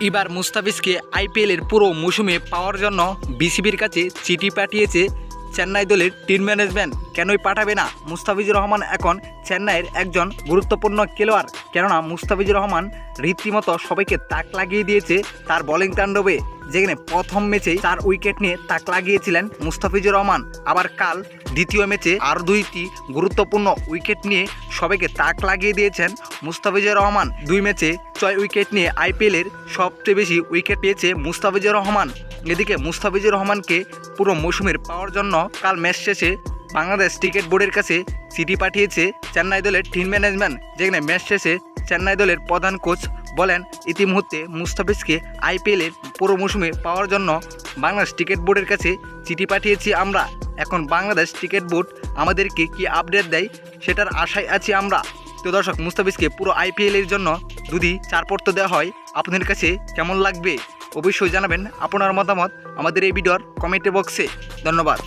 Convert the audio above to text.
এবার মুস্তাফিজকে আইপিএলের পুরো মৌসুমে পাওয়ার জন্য বিসিবির কাছে চিঠি পাঠিয়েছে চেন্নাই দলের টিম ম্যানেজমেন্ট। কেনই পাঠাবে না মুস্তাফিজুর রহমান এখন চেন্নাইয়ের একজন গুরুত্বপূর্ণ খেলোয়াড়। কেননা মুস্তাফিজুর রহমান রীতিমতো সবাইকে তাক লাগিয়ে দিয়েছে তার বোলিং তাণ্ডবে। যেখানে প্রথম ম্যাচে চার উইকেট নিয়ে তাক লাগিয়েছিলেন মুস্তাফিজুর রহমান। আবার কাল দ্বিতীয় ম্যাচে আর দুইটি গুরুত্বপূর্ণ উইকেট নিয়ে সবাইকে তাক লাগিয়ে দিয়েছেন মুস্তাফিজুর রহমান। দুই ম্যাচে ছয় উইকেট নিয়ে আইপিএলের সবচেয়ে বেশি উইকেট পেয়েছে মুস্তাফিজুর রহমান। এদিকে মুস্তাফিজুর রহমানকে পুরো মৌসুমের পাওয়ার জন্য কাল ম্যাচ শেষে বাংলাদেশ ক্রিকেট বোর্ডের কাছে চিঠি পাঠিয়েছে চেন্নাই দলের টিম ম্যানেজমেন্ট যেখানে ম্যাচ শেষে চেন্নাই দলের প্রধান কোচ বলেন, ইতিমধ্যে মুস্তাফিজকে আইপিএলের পুরো মৌসুমে পাওয়ার জন্য বাংলাদেশ ক্রিকেট বোর্ডের কাছে চিঠি পাঠিয়েছি আমরা। এখন বাংলাদেশ ক্রিকেট বোর্ড আমাদেরকে কি আপডেট দেয় সেটার আশায় আছি আমরা। তো দর্শক, মুস্তাফিজকে পুরো আইপিএলের জন্য যদি চারপত্র দেওয়া হয়। আপনাদের কাছে কেমন লাগবে? অবশ্যই জানাবেন। আপনার মতামত আমাদের এই ভিডিওর কমেন্ট বক্সে ধন্যবাদ।